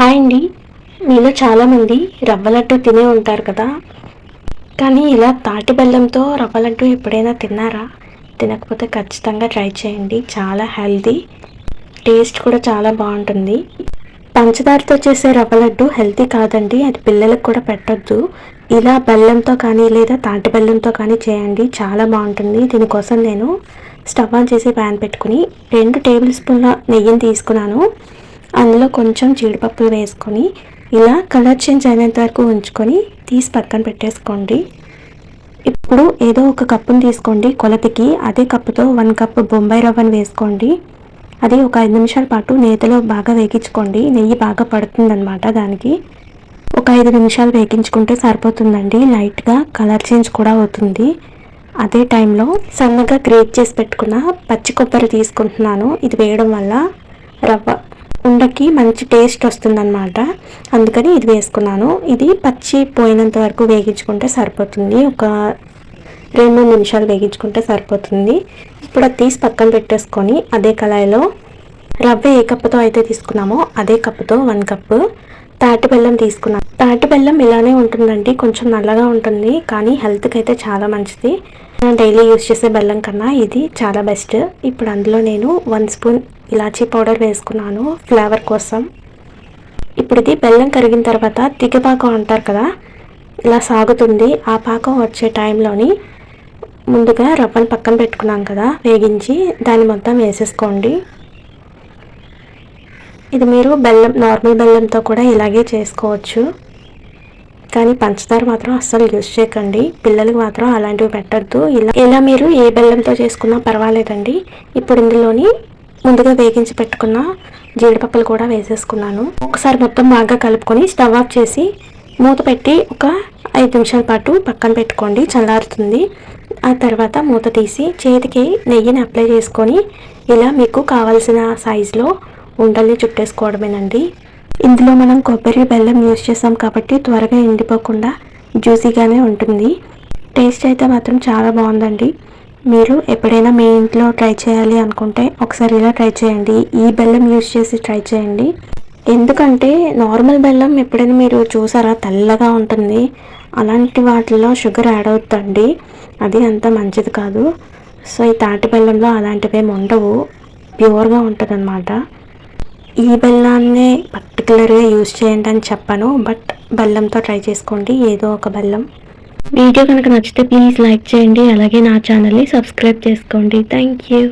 Hi అండి. మీలో చాలామంది రవ్వ లడ్డు తినే ఉంటారు కదా. కానీ ఇలా తాటి బెల్లంతో రవ్వ లడ్డు ఎప్పుడైనా తిన్నారా? తినకపోతే ఖచ్చితంగా ట్రై చేయండి. చాలా హెల్తీ. టేస్ట్ కూడా చాలా బాగుంటుంది. పంచదారతో చేసే రవ్వ లడ్డు హెల్తీ కాదండి. అది పిల్లలకు కూడా పెట్టొద్దు. ఇలా బెల్లంతో కానీ లేదా తాటి బెల్లంతో కానీ చేయండి. చాలా బాగుంటుంది. దీనికోసం నేను స్టవ్ ఆన్ చేసి ప్యాన్ పెట్టుకుని రెండు టేబుల్ స్పూన్ల నెయ్యిని తీసుకున్నాను. అందులో కొంచెం జీడిపప్పులు వేసుకొని ఇలా కలర్ చేంజ్ అయినంత వరకు ఉంచుకొని తీసి పక్కన పెట్టేసుకోండి. ఇప్పుడు ఏదో ఒక కప్పుని తీసుకోండి కొలతకి. అదే కప్పుతో వన్ కప్ బొంబాయి రవ్వను వేసుకోండి. అది ఒక ఐదు నిమిషాల పాటు నేతలో బాగా వేగించుకోండి. నెయ్యి బాగా పడుతుందన్నమాట దానికి. ఒక ఐదు నిమిషాలు వేగించుకుంటే సరిపోతుందండి. లైట్గా కలర్ చేంజ్ కూడా అవుతుంది. అదే టైంలో సన్నగా గ్రేట్ చేసి పెట్టుకున్న పచ్చి కొబ్బరి తీసుకుంటున్నాను. ఇది వేయడం వల్ల రవ్వ ఉండకి మంచి టేస్ట్ వస్తుందన్నమాట. అందుకని ఇది వేసుకున్నాను. ఇది పచ్చి పోయినంత వరకు వేగించుకుంటే సరిపోతుంది. ఒక రెండు మూడు నిమిషాలు వేగించుకుంటే సరిపోతుంది. ఇప్పుడు అది తీసి పక్కన పెట్టేసుకొని అదే కళాయిలో రవ్వ ఏ కప్పుతో అయితే తీసుకున్నామో అదే కప్పుతో వన్ కప్పు తాటి బెల్లం తీసుకున్నాం తాటి బెల్లం ఇలానే ఉంటుందండి. కొంచెం నల్లగా ఉంటుంది. కానీ హెల్త్కి అయితే చాలా మంచిది. డైలీ యూస్ చేసే బెల్లం కన్నా ఇది చాలా బెస్ట్ ఇప్పుడు అందులో నేను వన్ స్పూన్ ఇలాచీ పౌడర్ వేసుకున్నాను ఫ్లేవర్ కోసం. ఇప్పుడు ఇది బెల్లం కరిగిన తర్వాత తిగపాకం అంటారు కదా ఇలా సాగుతుంది. ఆ పాకం వచ్చే టైంలోని ముందుగా రవ్వను పక్కన పెట్టుకున్నాం కదా వేగించి దాన్ని మొత్తం వేసేసుకోండి. ఇది మీరు బెల్లం నార్మల్ బెల్లంతో కూడా ఇలాగే చేసుకోవచ్చు. కానీ పంచదార మాత్రం అస్సలు యూజ్ చేయకండి. పిల్లలకు మాత్రం అలాంటివి పెట్టద్దు. ఇలా ఇలా మీరు ఏ బెల్లంతో చేసుకున్నా పర్వాలేదండి. ఇప్పుడు ఇందులోని ముందుగా వేగించి పెట్టుకున్న జీడిపప్పులు కూడా వేసేసుకున్నాను. ఒకసారి మొత్తం బాగా కలుపుకొని స్టవ్ ఆఫ్ చేసి మూత పెట్టి ఒక ఐదు నిమిషాల పాటు పక్కన పెట్టుకోండి. చల్లారుతుంది. ఆ తర్వాత మూత తీసి చేతికి నెయ్యిని అప్లై చేసుకొని ఇలా మీకు కావలసిన సైజులో ఉండల్ని చుట్టేసుకోవడమేనండి. ఇందులో మనం కొబ్బరి బెల్లం యూస్ చేసాం కాబట్టి త్వరగా ఎండిపోకుండా జ్యూసీగానే ఉంటుంది. టేస్ట్ అయితే మాత్రం చాలా బాగుందండి. మీరు ఎప్పుడైనా మీ ఇంట్లో ట్రై చేయాలి అనుకుంటే ఒకసారి ఇలా ట్రై చేయండి. ఈ బెల్లం యూస్ చేసి ట్రై చేయండి. ఎందుకంటే నార్మల్ బెల్లం ఎప్పుడైనా మీరు చూసారా? తెల్లగా ఉంటుంది. అలాంటి వాటిల్లో షుగర్ యాడ్ అవుతుందండి. అది అంత మంచిది కాదు. సో ఈ తాటి బెల్లంలో అలాంటివి ఏమి ఉండవు. ప్యూర్గా ఉంటుంది అనమాట ఈ బెల్లాన్ని పర్టికులర్గా యూజ్ చేయండి అని చెప్పను బట్ బెల్లంతో ట్రై చేసుకోండి ఏదో ఒక బెల్లం. వీడియో కనుక నచ్చితే ప్లీజ్ లైక్ చేయండి అలాగే నా ఛానల్ని సబ్స్క్రైబ్ చేసుకోండి. Thank you.